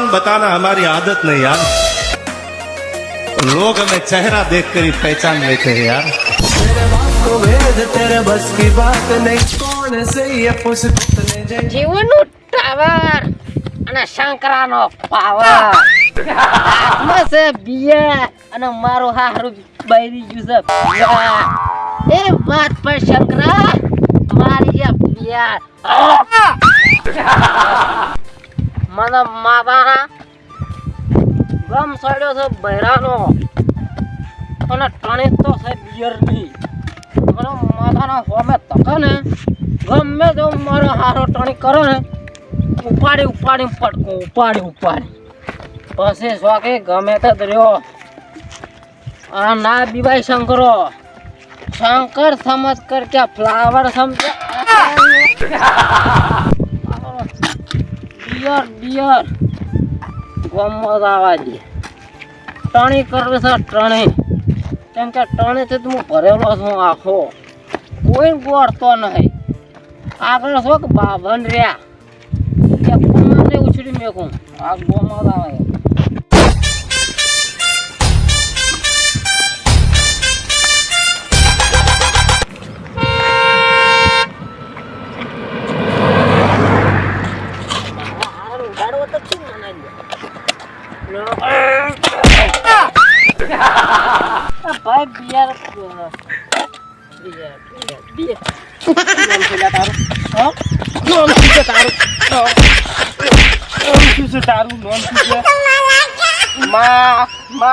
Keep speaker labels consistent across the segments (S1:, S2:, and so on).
S1: पहचान बताना हमारी आदत नहीं यार लोग हमें चेहरा देख कर ही पहचान लेते हैं यार
S2: तेरे बाप को भेद तेरे बस की बात नहीं कौन से ये पुस्तक ने जय
S3: જીવનનું ટાવર અને શંકરાનો પાવર હાથમાં છે બિયર અને મારું હારું બૈરી ગયું છે બિયર. એ વાત પર શંકરા મારી આ બિયર મને માતાના ગમ સડ્યો છે બૈરાનો. અને ટણી તો છે બિયરની મને માતાના હોમે તકે ને ગમે તો મારો હારો ટણી કરો ને ઉપાડી ઉપાડી પટકો ઉપાડી ઉપાડી. પછી શોખે ગમે તે દર્યો આ ના બીબાઈ શંકરો. શંકર સમજ કર કે ફ્લાવર સમજે બિયર બિયર. ગમત આવા દે ટણી કરવે છે, ટણી. કેમ કે ટણીથી હું ભરેલો છું આખો. કોઈ ગોળતો નહીં. આગળ છો કે બાવન રહ્યા? ઉછળી મેકું? આ ગોમાં આવે.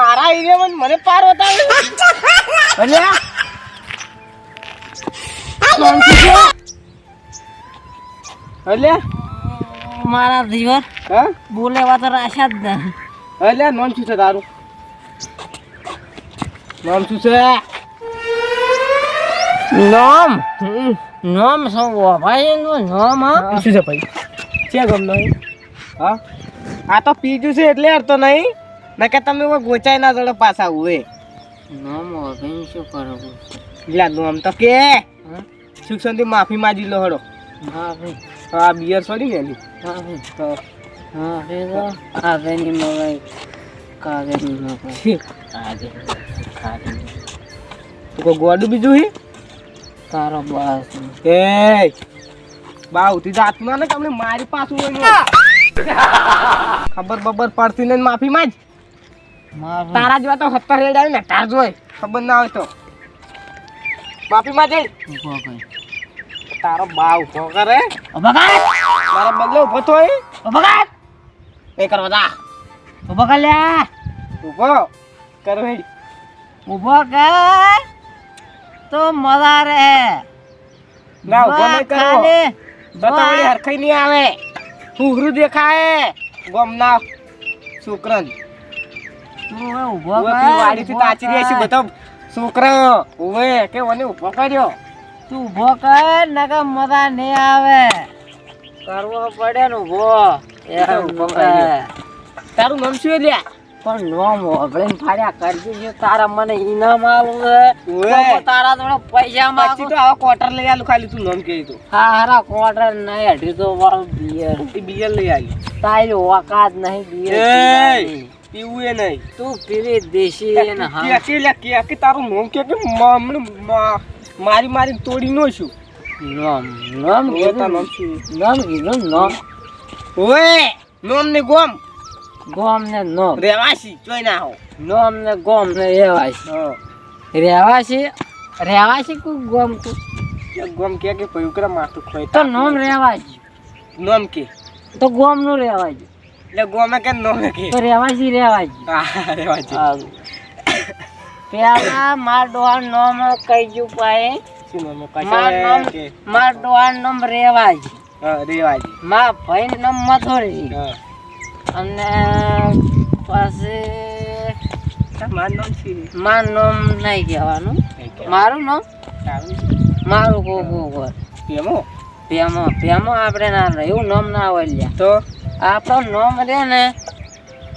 S3: મારા એરિયામાં મને પાર બતાવે અલ્યા. અલ્યા. મારા દીવર હા? બોલે વાત રાશા જ નહીં અલ્યા નોન શું છે તારું? નામ શું છે? નામ? નામ શું ભાઈ એનું નામ હા.
S4: શું છે ભાઈ? છે ગમ નહીં હા? આ તો પીજું છે એટલે તો નહીં. નકે તમે કોઈ ગોચાઈ ના જોડે પાછા હોય
S3: નામ શું કરવું?
S4: લા નું આમ તો કે. શાંતિ માફી માંગી લો હડો.
S3: હા ભાઈ
S4: હા બિયર છોડી ને એની.
S3: હા ભાઈ
S4: તો
S3: હા ભાઈ તો આગળની મગાઈ કાગળની મગાઈ આગળ
S4: તું કોઈ ગોડું બીજું હી?
S3: તારો બસ
S4: એ બા ઉઠી જાત ના ને તમને મારી પાછું ખબર બબર પડતી ને માફી માંગ
S3: મારું
S4: તારા જેવા તો હત્તર રેડ આવી ને તાર જોય. ખબર ના હોય તો. બાપી માં જઈ તારો બા ઊભો કરે.
S3: કર.
S4: બદલે
S3: ઊભો તો
S4: એ કરવા જા.
S3: ઊભો કર લે.
S4: ઊભો. કર હેડી
S3: ઊભો કર. તો મજા રે
S4: ના ઊભો નહીં
S3: કરો
S4: બતાવડી હરખાઈ નહીં આવે. હુહરું દેખાય. ગોમના. છોકરન
S3: તું
S4: છોકરો. ઉવે કે મને ઊભો કર્યો?
S3: તું ઊભો કર નકર મજા નહીં આવે. કરવો પડે ને
S4: ઊભો. તારું નામ શું લ્યા?
S3: પણ નોમ હોભળીને ફાડ્યા કરજી જો તારા મને ઇનામ આલું છે. તારા થોડો પૈસા માંગુ?
S4: તો આવા ક્વાર્ટર લઈ આલું ખાલી તું નામ કહી તું
S3: હા હારા ક્વાર્ટર નહીં અઢી તો બિયર
S4: લઈ આવી
S3: તારી ઓકાત નહીં બિયર.
S4: પીવું એ નહીં.
S3: તું પીરી દેશી ને હા
S4: કે કે લ્યા કે કે તારું નામ કે કે મારી મારી તોડી નો છું
S3: નોમ નોમ કે
S4: નામ
S3: નોમ કીધું નોમ
S4: ઓવે નોમ ને ગોમ.
S3: ગોમ ને નોમ.
S4: રેવાસી જોઈ ના હો.
S3: નોમ ને ગોમ ને રેવાસી રેવાસી રેવાસી કુ ગોમ કુ?
S4: ગોમ કે કે પયુકરા માથું ખોય
S3: તો નોમ રેવાસી
S4: નોમ કે.
S3: તો ગોમનું રેવાસી
S4: એટલે ગોમે કે નો કે.
S3: તો રેવાજી રેવાજી
S4: હા
S3: રેવાજી પેલા માર ડોહા નોમ કઈ ગયું પાએ
S4: શું નામ
S3: માર નામ
S4: કે.
S3: માર ડોહાન નામ રેવાજી.
S4: હા રેવાજી.
S3: મા ભાઈ નામ મથોરી
S4: હા.
S3: અને પછી
S4: માર નામ છે?
S3: માર નામ નહીં કહેવાનું. મારું નામ? મારું ગોગો ઘર
S4: એમો
S3: પેમો પેમો આપણે ના એવું નામ ના હોય
S4: તો?
S3: આપણો નામ રે ને.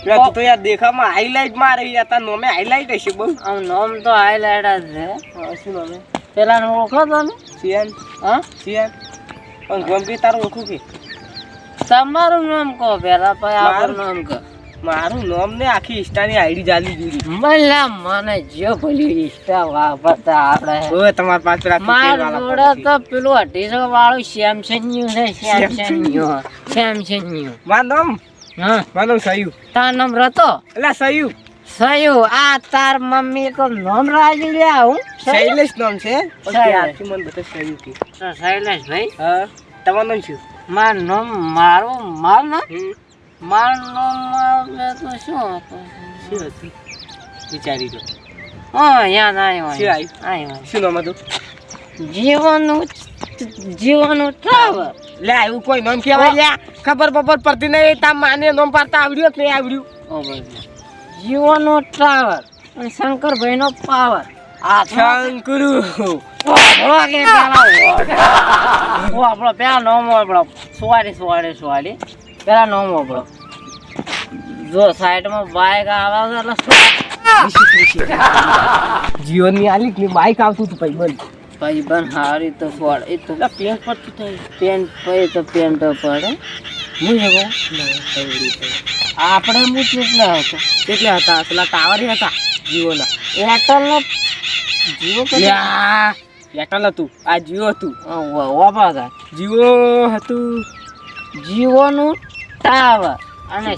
S4: તું તો યાર દેખામાં હાઈલાઈટ મારે યાર તાર નોમે હાઈલાઈટ હશે બહુ.
S3: આમ નામ તો હાઈલાઈટ જ છે.
S4: શું નામે?
S3: પેલા ઓળખો તો ને?
S4: સિયાન.
S3: હા?
S4: સિયાન. પણ ગોમ કે તારું ઓળખું કે?
S3: તમારું નામ કહો પેલા પછી આપણું? નામ કહો.
S4: મારું નામ ને આખી ઇન્સ્ટાની આઈડી જાલી દીધી
S3: મલા મને જો ભલી ઇન્સ્ટા વાપરતા આપણે.
S4: ઓય તમાર પાસે પેલા
S3: માર જોડે તો પેલું અઢીસો વાળું સેમસંગ ન્યુ છે સેમસંગ ન્યુ સેમસંગ
S4: ન્યુ. મારું નામ?
S3: હા.
S4: મારું નામ સયુ.
S3: તાર નામ રતો?
S4: એટલે સયુ.
S3: સયુ આ તાર મમ્મી કો નામ રાજી લે હું
S4: શૈલેષ નામ છે.
S3: ઓકે.
S4: ત્યારથી મને બધા સયુ કે.
S3: શૈલેશ ભાઈ
S4: હા. તમારું નામ શું?
S3: મારું નામ મારું મારું નામ? મારું નામ તો શું હતું?
S4: શું હતું? વિચારી દો
S3: હા યાદ આવ્યો
S4: શું આવ્યું?
S3: આવ્યો
S4: શું નામ હતું?
S3: જીવનનું જીવનનું ટ્રાવલ
S4: લે એવું કોઈ નામ કહેવાય? લ્યા ખબર બબર પડતી નહીં. તાર માને નામ પાડતા આવડ્યું કે નહીં આવડ્યું?
S3: જીવનનું ટ્રાવલ અને શંકરભાઈનો પાવર. આ
S4: શંકરુ.
S3: આપણો પેલા નોમો આપણો સોરી સોરી સોરી પેલા નો મોકલો જો સાઈડમાં બાઈક આવે એટલે
S4: જીવનની આલી કે બાઈક આવતું હતું ભાઈ બંધ.
S3: ભાઈ બન હારી તો સોડ એ તો પેન્ટ પર થાય પેન્ટ પર તો પેન્ટ પડે. હું એવો આપણે હું કેટલા હતો.
S4: કેટલા હતા? પેલા ટાવર હતા જીઓના.
S3: એરટેલનો
S4: જીઓ એરટેલ હતું. આ જીઓ હતું.
S3: વાપા હતા
S4: જીઓ હતું.
S3: જીઓનું ટાવર અને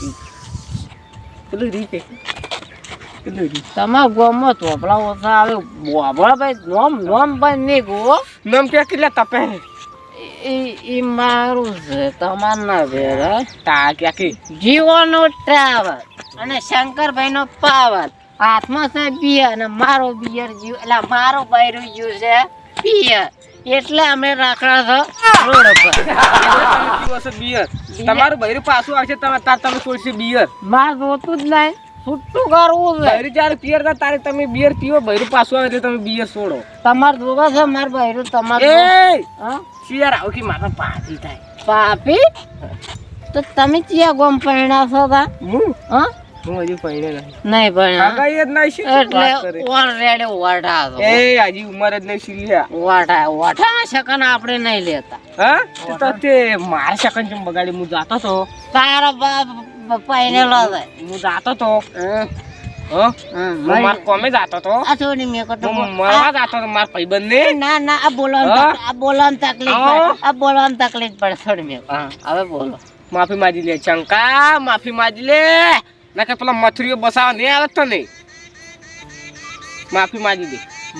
S3: તમારા ગામમાં ચોપડા ઓછા આવે ભાઈ નોમ નોમ ભાઈ નહીં ગો
S4: નોમ કે કેટલા તપે?
S3: એ એ મારું છે તમાર ના ભેરા
S4: તા ક્યાં કે?
S3: જીઓનું અને શંકરભાઈનો પાવર. હાથમાં છે બિયર અને મારો બિયર જીવ એટલે મારો બૈરું જીવ છે બિયર. એટલે અમે રાખડા રોડ ઉપર.
S4: છે બિયર તમારું બૈરું પાછું આવશે તમે તાર તમે છોડશે બિયર.
S3: માર રોતું જ નહીં. છૂટું કરવું છે.
S4: બૈરું જ્યારે પિયર હતા તારે તમે બિયર પીવો બૈરું પાછું આવે એટલે તમે બિયર છોડો.
S3: તમાર દોગા છે માર બૈરું તમાર
S4: એ!
S3: હા?
S4: શિયાર આવું કે મારા પાપી થાય.
S3: પાપી? તો તમે ચિયા ગોમ પહેણા છો તા?
S4: હું?
S3: હા?
S4: હું હજી પૈણે નહીં
S3: નહીં ભણ્યા
S4: આગાઈ જ નહીં શું
S3: એટલે
S4: કરે?
S3: ઓલરેડી વાઢા છો
S4: એ હજી ઉંમર જ નહીં શીલ્યા
S3: વાઢા વાઢા શકન આપણે નહીં લેતા.
S4: હા? તો તો મારા શકન ચમ બગાડી હું જાતો તો.
S3: તારો છે
S4: હું જાતો તો. માર કોમે જાતો તો?
S3: આ છોડી મેં કતો
S4: હું મળવા જાતો તો મારા ભાઈબંધ ને
S3: ના ના આ બોલવાનું આ બોલવાનું તકલીફ આ બોલવાનું તકલીફ પડે. છોડી મેં હવે બોલો.
S4: માફી માજી લે ચંકા માફી માજી લે. ના કે પેલા મથુરીઓ બસાવા નહીં આવે તો નહીં. માફી માગી દે.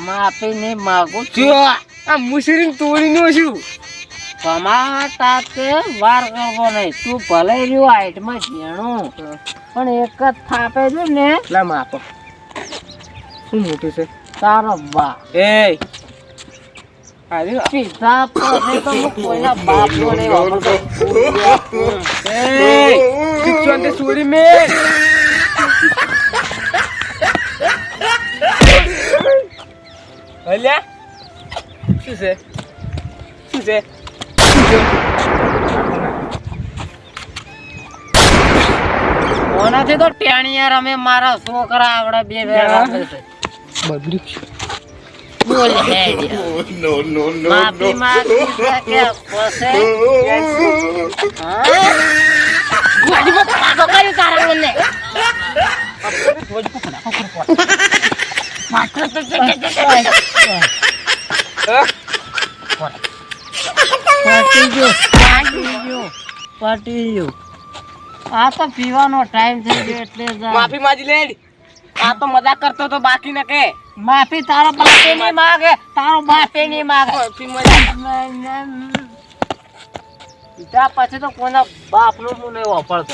S3: માફી નહીં માગું
S4: આ શું?
S3: તમારા તાતે વાર કરવો નહીં. તું ભલે રહ્યું હાઈટમાં ઝીણું. પણ એક જ થાપે છે ને.
S4: એટલે માપો શું મોટું છે?
S3: તારો બા
S4: એ
S3: સીધા પછી તો હું કોઈના બાપનો નહીં વાપરતો.
S4: એ શિક્ષણ તે સોરી મે. અલ્યા? શું છે? શું છે?
S3: ઓનાથી તો ટેણિયા રમે મારા છોકરા આવડા બે બે બોલ.
S4: નો
S3: નો હે માફી માંગી છે કે પછી હા? પટાકો કર્યો તારા મને. આ તો પીવાનો ટાઈમ થઈ ગયો એટલે.
S4: માફી માજી આ તો મજાક કરતો તો બાકી ને કે.
S3: માફી તારો બાપે નહીં માગે. તારો બાપે નહીં માગે પછી તો કોઈના બાપનું હું નહીં વાપરતો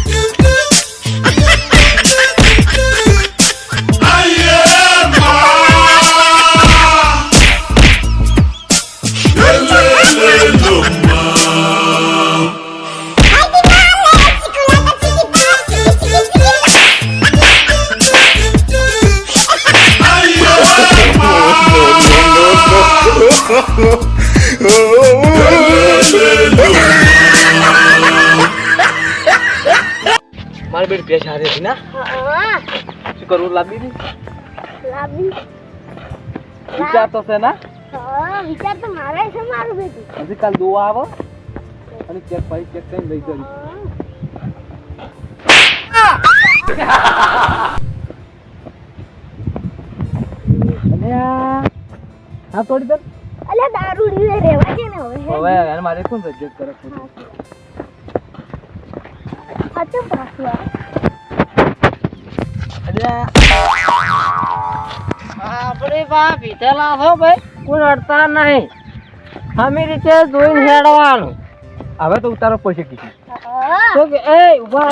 S2: કરવું લાવી ની
S5: લાવી
S2: વિચાર તો છે ના?
S5: હા વિચાર તો મારે છે મારું બેટું.
S2: હજી કાલ દોવા આવો અને ચેક ભાઈ ચેક કરીને લઈ જજો. હા તોડી દે
S5: અલ્યા દારૂ ડીવે રેવા છે ને હવે
S2: હવે યાર મારે કોણ સજેસ્ટ કરે છે
S5: અચમ પાછું
S6: આપણી બા પીધેલા છો ભાઈ કોઈ અડતા નહીં. આમી રીતે જોઈને હેડવાનું.
S2: હવે તો ઉતારો પૈસે કીધું
S6: તો કે એ ઊભા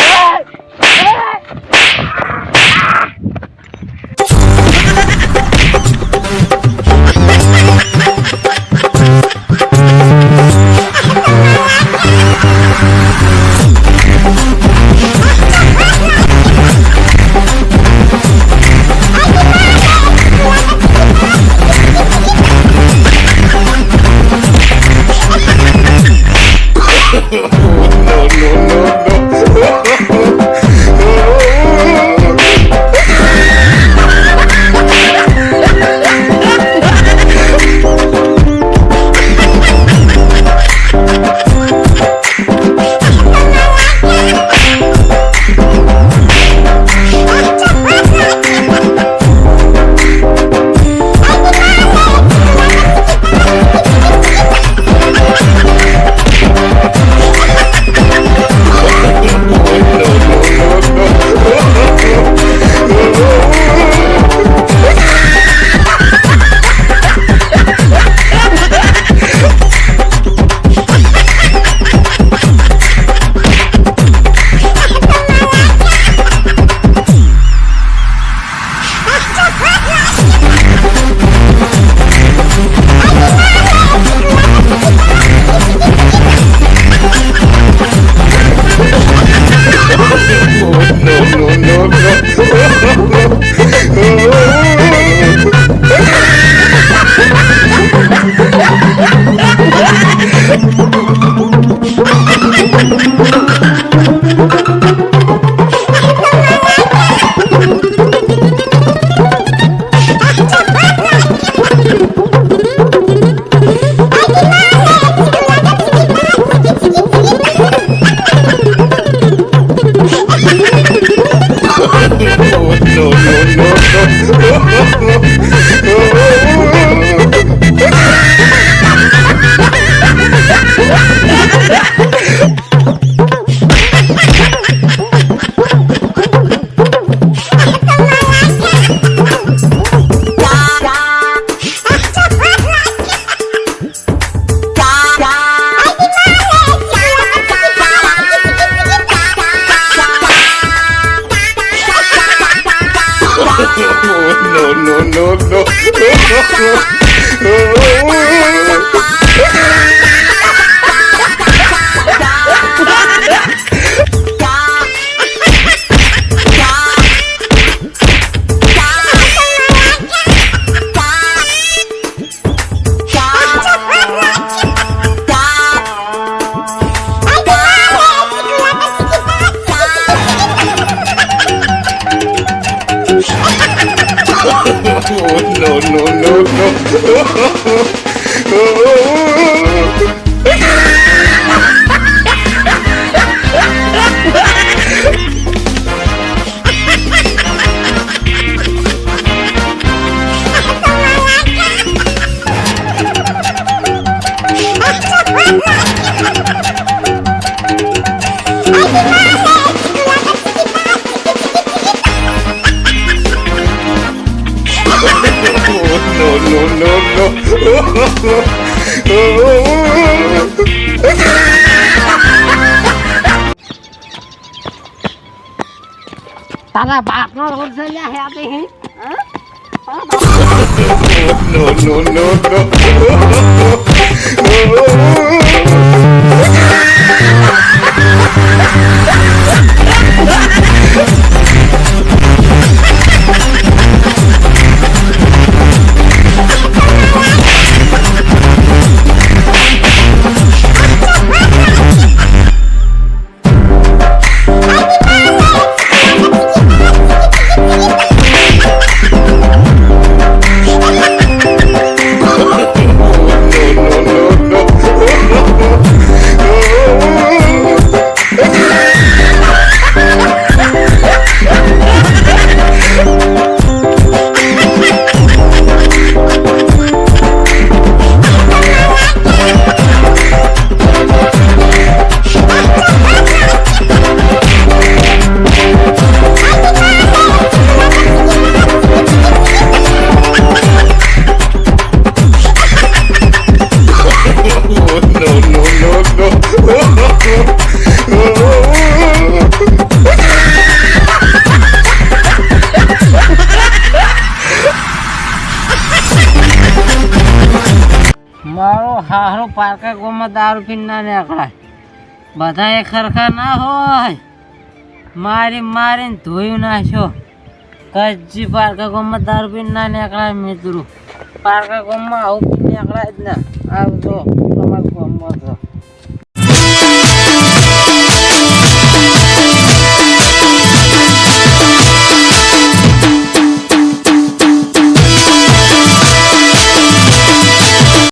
S6: no, no, no, no. no, no, no, no. no, no, no, no. Ha ha ha! no, no, no, no. no. no, no, no, no.
S3: તારા બાપ નો રોજલિયા
S6: હે આપે હે No, no, no, no.
S3: મારો હારો પારકા ગોમાં દારૂ પીને ના નીકળાય. બધા એક સરખા ના હોય. મારી મારીને ધોયું નાખ્યો કચ્છી પારકા ગોમાં દારૂ પીને ના નીકળાય મિત્રો. પારકા ગોમાં આવું પીને નીકળાય જ ના. આવજો તમારા ગોમાં તો